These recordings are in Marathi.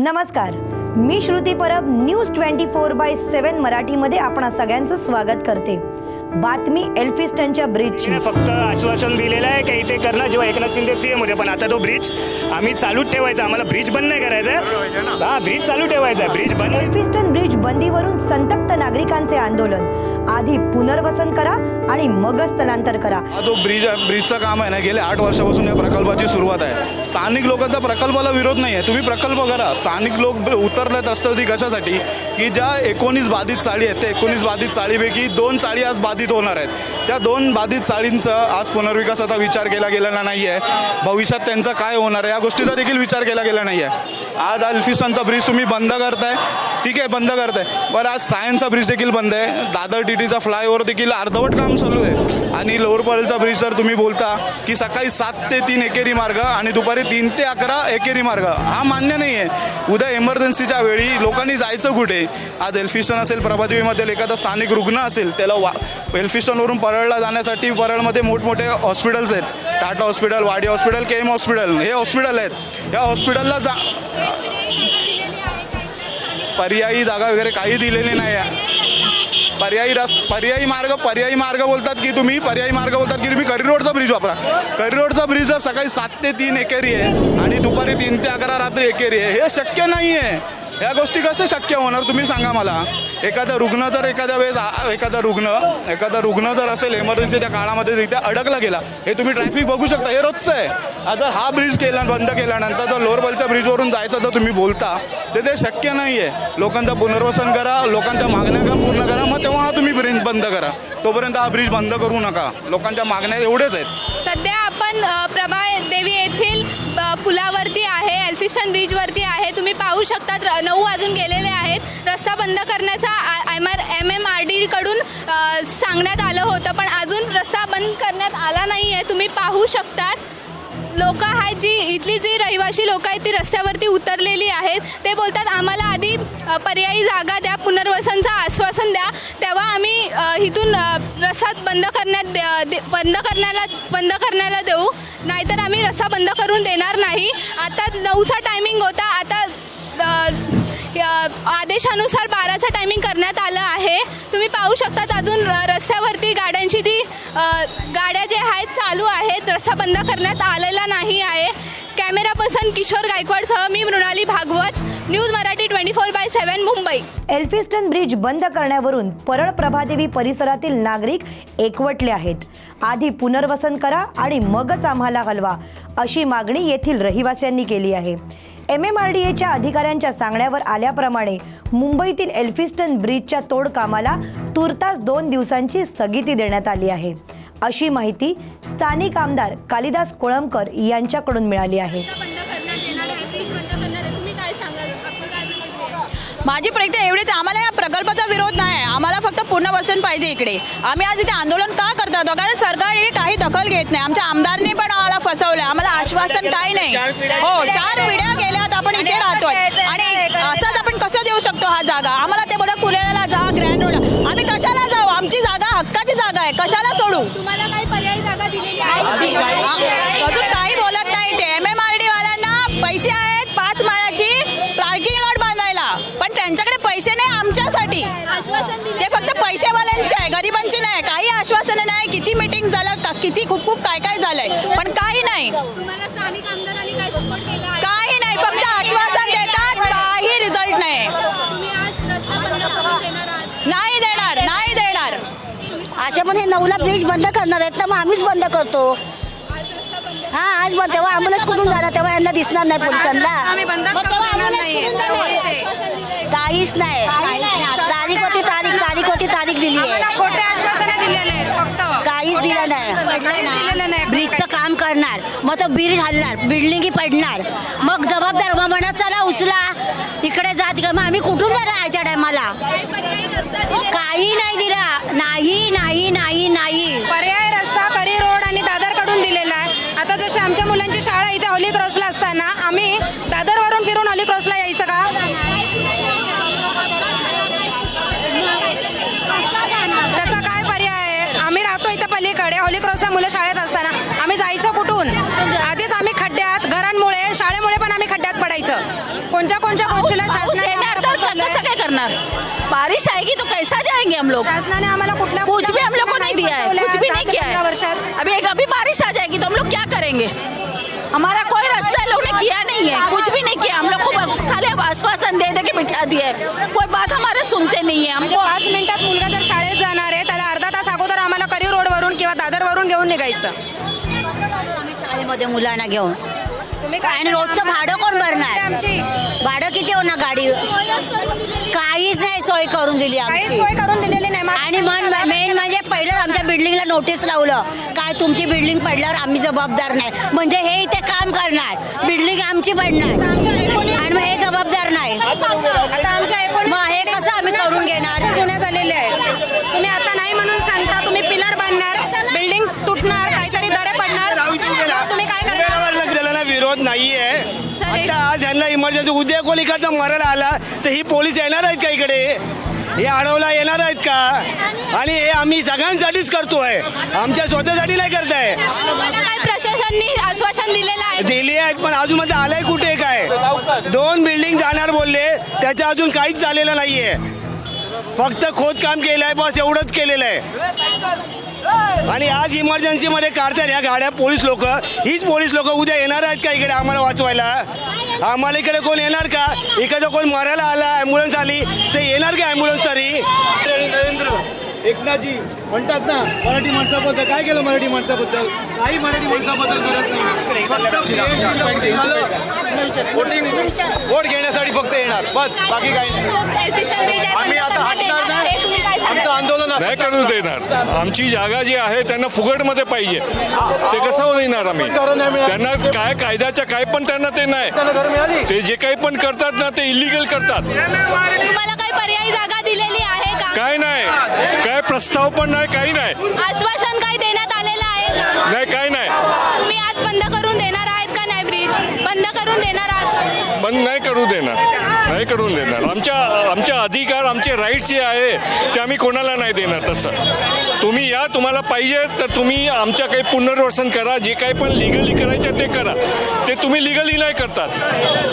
नमस्कार. मी Shruti Parab news twenty four by seven मराठीमध्ये आपणा सगळ्यांचं स्वागत करते. बातमी एल्फिस्टनच्या ब्रिजची. तिने फक्त आश्वासन दिलेलं आहे की इथे करणार जेव्हा एकनाथ शिंदे सीएम होते पण आता तो ब्रिज आम्ही चालूच ठेवायचा. आम्हाला ब्रिज बंद नाही करायचं हा ब्रिज चालू ठेवायचा. ब्रिज बंद. एल्फिस्टन ब्रिज बंदीवरून संतप्त नागरिकांचे आंदोलन. आधी पुनर्वसन करा आणि मग स्थलांतर करा. हा जो ब्रिज आहे ब्रिजचं काम आहे ना गेले आठ वर्षापासून या प्रकल्पाची सुरुवात आहे. स्थानिक लोकांचा प्रकल्पाला विरोध नाही आहे. तुम्ही प्रकल्प करा. स्थानिक लोक उतरलेत असतं ती कशासाठी? की ज्या एकोणीस बाधित चाळी आहेत त्या एकोणीस बाधित चाळीपैकी दोन चाळी आज बाधित होणार आहेत. त्या दोन बाधित चाळींचा आज पुनर्विकासाचा विचार केला गेलेला नाही आहे भविष्यात त्यांचा काय होणार आहे या गोष्टीचा देखील विचार केला गेला नाही आहे आज अल्फिसनचा ब्रिज तुम्ही बंद करताय. ठीक आहे बंद करताय. बरं आज सायन्सचा ब्रिज देखील बंद आहे. दादर टी सिटीचा फ्लायओव्हर देखील अर्धवट काम चालू आहे. आणि लोअर परेलचा ब्रिज जर तुम्ही बोलता की सकाळी सात ते तीन एकेरी मार्ग आणि दुपारी तीन ते अकरा एकेरी मार्ग. हा मान्य नाही आहे उद्या इमर्जन्सीच्या वेळी लोकांनी जायचं कुठे? आज एल्फिस्टन असेल प्रभादेवीमध्ये एखादा स्थानिक रुग्ण असेल त्याला वा एल्फिस्टनवरून परळला जाण्यासाठी परळमध्ये मोठमोठे हॉस्पिटल्स आहेत. Tata hospital Wadi hospital K M hospital हे हॉस्पिटल आहेत. या हॉस्पिटलला जा पर्यायी जागा वगैरे काही दिलेली नाही आहे पर्यायी रस पर्यायी मार्ग पर्यायी मार्ग बोलतात की तुम्ही पर्यायी मार्ग बोलतात की तुम्ही करी रोडचा ब्रिज वापरा. करी रोडचा ब्रिज जर सकाळी सात ते तीन एकेरी आहे आणि दुपारी तीन ते अकरा रात्री एकेरी आहे हे शक्य नाही आहे या गोष्टी कसं शक्य होणार तुम्ही सांगा मला. एखादा रुग्ण जर एखाद्या वेळेस एखादा रुग्ण एखादा रुग्ण जर असेल एमर्जन्सीच्या काळामध्ये तिथे अडकला गेला हे तुम्ही ट्रॅफिक बघू शकता हे रोजचं आहे. आता हा ब्रिज केला बंद केल्यानंतर जर लोअरबलच्या ब्रिजवरून जायचं जर तुम्ही बोलता तर ते शक्य नाही आहे लोकांचं पुनर्वसन करा लोकांच्या मागण्या का पूर्ण करा तेव्हा हा तुम्ही ब्रिज बंद करा. तोपर्यंत हा ब्रिज बंद करू नका. लोकांच्या मागण्या एवढेच आहेत. सध्या आपण प्रभा देवी येथील पुलावरती आहे एल्फिस्टन ब्रिजवरती आहे. तुम्ही पाहू शकतात नऊ वाजून गेलेले आहेत. रस्ता बंद करण्याचा M R M M R डीकडून सांगण्यात आलं होतं पण अजून रस्ता बंद करण्यात आला नाही आहे तुम्ही पाहू शकतात. लोक आहेत जी इथली जी रहिवासी लोक आहेत ती रस्त्यावरती उतरलेली आहेत. ते बोलतात आम्हाला आधी पर्यायी जागा द्या पुनर्वसनचं आश्वासन द्या. तेव्हा आम्ही इथून अ, रस्ता बंद करण्यात दे- दे- बंद करण्याला बंद करण्याला देऊ. नाहीतर आम्ही रस्ता बंद करून देणार नाही. आता नऊचा टायमिंग होता. आता या आदेशानुसार बाराचा टायमिंग करण्यात आलं आहे. पाहू शकतात अजून रस्त्यावरती गाड्यांची ती गाड्या जे आहेत चालू आहेत. रस्ता बंद करण्यात आलेला नाही आहे. कॅमेरा पर्सन किशोर गायकवाडसह मी Mrunali Bhagwat. News Marathi twenty four by seven Mumbai. Elphinstone bridge बंद करण्यावरून परळ प्रभादेवी परिसरातील नागरिक एकवटले आहेत. आधी पुनर्वसन करा आणि मगच आम्हाला हलवा अशी मागणी येथील रहिवाशांनी केली आहे. एम एम आर डी एच्या अधिकाऱ्यांच्या सांगण्यावर आल्याप्रमाणे मुंबईतील एल्फिस्टन ब्रिजच्या तोड कामाला तुर्तास दोन दिवसांची स्थगिती देण्यात आली आहे. अशी माहिती स्थानिक आमदार कालिदास कोळंबकर यांच्याकडून मिळाली आहे. माझी प्रयत्न एवढीच आम्हाला या प्रकल्पाचा विरोध नाही आहे. आम्हाला फक्त पुनर्वसन पाहिजे इकडे. आम्ही आज इथे आंदोलन का करतात? कारण सरकार ही काही दखल घेत नाही. आमच्या आमदारने पण आम्हाला फसवलं आम्हाला आश्वासन काही नाही. हो चार पिढ्या ते फक्त पैशावाल्यांचे आहे गरिबांचे नाही काही आश्वासनं नाही किती मीटिंग झालं का- किती खूप खूप काय काय झालंय. पण काही नाही. तुम्हाला स्थानिक आमदारांनी काय सपोर्ट केला आहे? काही नाही फक्त आश्वासन देतात काही रिझल्ट नाही. तुम्ही आज रस्ता बंद करून देणार आहात. नाही देणार नाही देणार. असे पण हे नऊला ब्रिज बंद करणार आहेत ना मग आम्हीच बंद करतो. हा आज बंद तेव्हा आम्हालाच कुठून जाणार तेव्हा यांना दिसणार नाही पोलिसांना. मग काहीच नाही. तारीख होती तारीख तारीख होती तारीख दिली आहे. खोटे आश्वासने दिलेले आहेत फक्त. काहीच दिलं नाही. ब्रिजचं काम करणार. मग तो ब्रिज हलणार बिल्डिंगी पडणार. मग जबाबदार मग म्हणत चला उचला. इकडे जा तिकडे. मग आम्ही कुठून जाणार आहे त्या टायमाला? काही पर्यायी रस्ता दिले काही नाही. दिला. नाही नाही नाही नाही. पर्याय रस्ता करी रोड आणि आता जशी आमच्या मुलांची शाळा इथे हॉली क्रॉसला असताना आम्ही दादरवरून फिरून हॉली क्रॉसला यायचं का? त्याचा काय पर्याय आहे? आम्ही राहतो इथं पलीकडे हॉली क्रॉसला मुलं शाळेत असताना. आम्ही जायचं कुठून? आधीच आम्ही खड्ड्यात घरांमुळे शाळेमुळे पण आम्ही खड्ड्यात पडायचं. कोणत्या कोणत्या गोष्टीला करणार? बारिश आएगी तो कैसा जाएंगे हम लोग? शासनाने आम्हाला कुठल्या कुछ भी हम लोग को नहीं दिया है। कुछ भी नहीं किया है। वर्षात. अभी एक अभी बारिश आ जाएगी तो हम लोग क्या करेंगे? हमारा कोई रास्ता लोग ने किया नहीं है। कुछ भी नहीं किया। हम लोग को खाली आश्वासन दे दे के बिठा दिया है। कोई बात हमारे सुनते नहीं है। हमको पाच मिनिटात मुलगा जर शाळेत जाणार आहे त्याला अर्धा तास अगोदर आम्हाला करी रोडवरून किंवा दादरवरून घेऊन निघायचं. शाळेमध्ये मुलांना घेऊन? तुम्ही आणि रोजचं भाडं कोण भरणार? आमची भाडं किती होणार गाडी? काहीच नाही सोय करून दिली काहीच आमची सोय करून दिलेली नाही. मागच्या आणि मन मेन म्हणजे पहिलं आमच्या बिल्डिंगला नोटीस लावलं. काय तुमची बिल्डिंग पडल्यावर आम्ही जबाबदार नाही. म्हणजे हे इथे काम करणार. बिल्डिंग आमची पडणार आमच्या इमर्जन्सी उद्या कोण इकडचा मरायला आला तर ही पोलीस येणार आहेत का इकडे? हे अडवला येणार आहेत का? आणि हे आम्ही सगळ्यांसाठीच करतोय. आमच्या स्वतःसाठी नाही करताय. प्रशासनाने आश्वासन दिलेलं आहे? दिली आहेत पण अजून मध्ये आलंय कुठे काय? दोन बिल्डिंग जाणार बोलले त्याचं अजून काहीच झालेलं नाहीये. फक्त खोदकाम केलं आहे बस एवढंच केलेलं आहे. आणि आज इमर्जन्सीमध्ये काढतात ह्या गाड्या पोलीस लोक. हीच पोलीस लोक उद्या येणार आहेत का इकडे आम्हाला वाचवायला? आम्हाला इकडे कोण येणार का? इकडे कोण मरायला आला ॲम्ब्युलन्स आली? ते येणार का ॲम्ब्युलन्स तरी? नरेंद्र. एकनाथजी म्हणतात ना मराठी माणसाबद्दल काय केलं मराठी माणसाबद्दल? काही मराठी माणसाबद्दल करत नाही. फक्त. वोटिंग वोट घेण्यासाठी फक्त येणार. बस बाकी काही आम्ही आता येणार हटणार आहे. तुम्ही काय नाही आमचं आंदोलन नाही करू देणार. आमची जागा जी आहे त्यांना फुकटमध्ये पाहिजे. ते कसं देणार आम्ही? त्यांना काय कायद्याच्या काय पण त्यांना ते नाही. ते जे काही पण करतात ना ते इलिगल करतात. तुम्हाला काही पर्यायी जागा दिलेली आहे का? काय नाही. काय प्रस्ताव पण नाही काही नाही. आश्वासन काही देण्यात आलेलं आहे का? नाही काय नाही. तुम्ही आज बंद करून देणार आहात का नाही ब्रिज? बंद करून देणार आहात का? बंद नाही करू देणार. नाही करून देणार. आमच्या आमच्या अधिकार आमचे राईट्स जे आहे ते आम्ही कोणाला नाही देणार तसं. तुम्ही या तुम्हाला पाहिजे तर तुम्ही आमच्या काही पुनर्वसन करा जे काही पण लिगली करायचं ते करा. ते तुम्ही लिगली नाही करतात.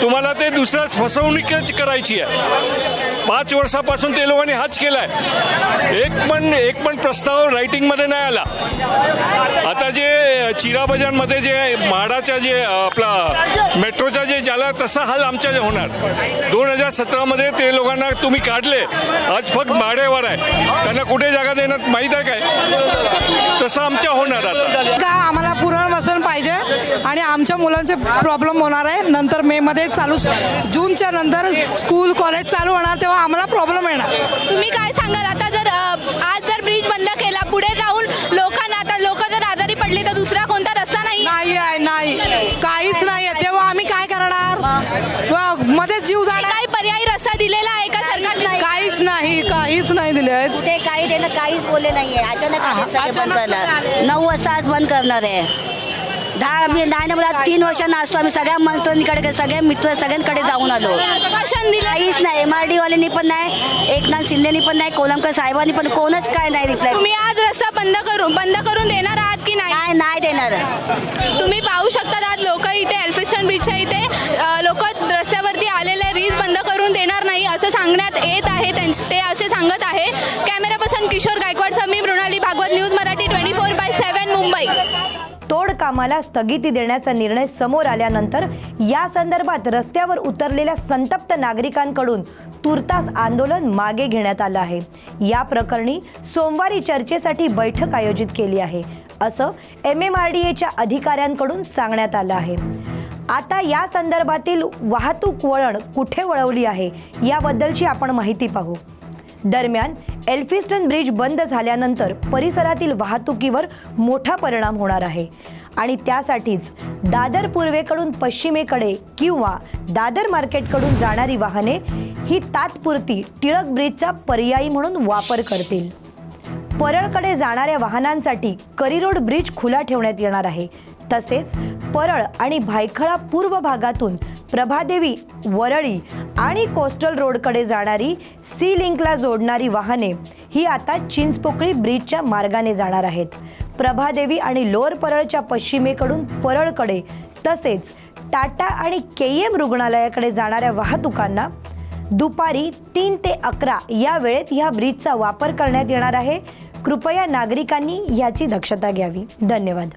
तुम्हाला ते दुसऱ्या फसवणूकच करायची आहे. पाच वर्षापासून ते लोकांनी हाच केला आहे एक पण एक पण प्रस्ताव रायटिंगमध्ये नाही आला. आता जे चिरा बजारमध्ये जे म्हाडाच्या जे आपला मेट्रोच्या जे ज्याला तसा हाल आमच्या होणार. दोन हजार सतरामध्ये ते लोकांना तुम्ही काढले. आज फक्त भाड्यावर आहे. त्यांना कुठे जागा देण्यात माहीत आहे काय? तसं आमच्या होणार आता. आम्हाला पुनर्वसन पाहिजे आणि आमच्या मुलांचे प्रॉब्लेम होणार आहे. नंतर मे मध्ये चालू जूनच्या नंतर स्कूल कॉलेज चालू होणार तेव्हा आम्हाला प्रॉब्लेम येणार. तुम्ही काय सांगाल? आता जर आज जर ब्रिज बंद केला पुढे जाऊन लोकांना आता लोक जर आजारी पडली तर दुसरा कोणता रस्ता नाही? नाही आहे नाही. काहीच नाही. काहीच नाही दिले आहेत. कुठे काही त्यानं काहीच बोलले नाहीये. अचानक आले सगळे बंद करणार आले. नऊ वाजता आज बंद करणार आहे. दहा आम्ही नाही ना मला तीन वर्ष नाचतो. आम्ही सगळ्या मैत्रिणीकडे सगळ्या मित्र सगळ्यांकडे जाऊन आलो. काहीच नाही. एम आर डी वाल्यांनी पण नाही एकनाथ शिंदेनी पण नाही कोलमकर साहेबांनी पण कोणच काय नाही रिप्लाय तुम्ही आज रस्ता बंद करून बंद करून देणार आहात की नाही? नाही नाही देणार. तुम्ही पाहू शकता आज लोक इथे एल्फिस्टन ब्रिजच्या इथे लोक रस्त्यावरती असं सांगण्यात येत आहे त्यांचे ते असे सांगत आहे. कॅमेरा पर्सन किशोर गायकवाड समी Mrunali Bhagwat news Marathi twenty four by seven Mumbai. तोड कामाला स्थगिती देण्याचा निर्णय समोर आल्यानंतर या संदर्भात रस्त्यावर उतरलेल्या संतप्त नागरिकांकडून तुर्तास आंदोलन मागे घेण्यात आलं आहे. या प्रकरणी सोमवारी चर्चेसाठी बैठक आयोजित केली आहे असं एम एम आर डी एच्या अधिकाऱ्यांकडून सांगण्यात आलं आहे. आता या संदर्भातील वाहतूक वळण कुठे वळवली आहे याबद्दलची आपण माहिती पाहू. दरम्यान एल्फिस्टन ब्रिज बंद झाल्यानंतर परिसरातील वाहतुकीवर मोठा परिणाम होणार आहे. आणि त्यासाठीच दादर पूर्वेकडून पश्चिमेकडे किंवा दादर मार्केटकडून जाणारी वाहने ही तात्पुरती टिळक ब्रिजचा पर्यायी म्हणून वापर करतील. परळकडे जाणाऱ्या वाहनांसाठी करिरोड ब्रिज खुला ठेवण्यात येणार आहे. तसेच परळ आणि भायखळा पूर्व भागातून प्रभादेवी वरळी आणि कोस्टल रोडकडे जाणारी सी लिंकला जोडणारी वाहने ही आता चिंचपोकळी ब्रिजच्या मार्गाने जाणार आहेत. प्रभादेवी आणि लोअर परळच्या पश्चिमेकडून परळकडे तसेच टाटा आणि के एम रुग्णालयाकडे जाणाऱ्या वाहतुकांना दुपारी तीन ते अकरा या वेळेत ह्या ब्रिजचा वापर करण्यात येणार आहे. कृपया नागरिकांनी याची दक्षता घ्यावी. धन्यवाद.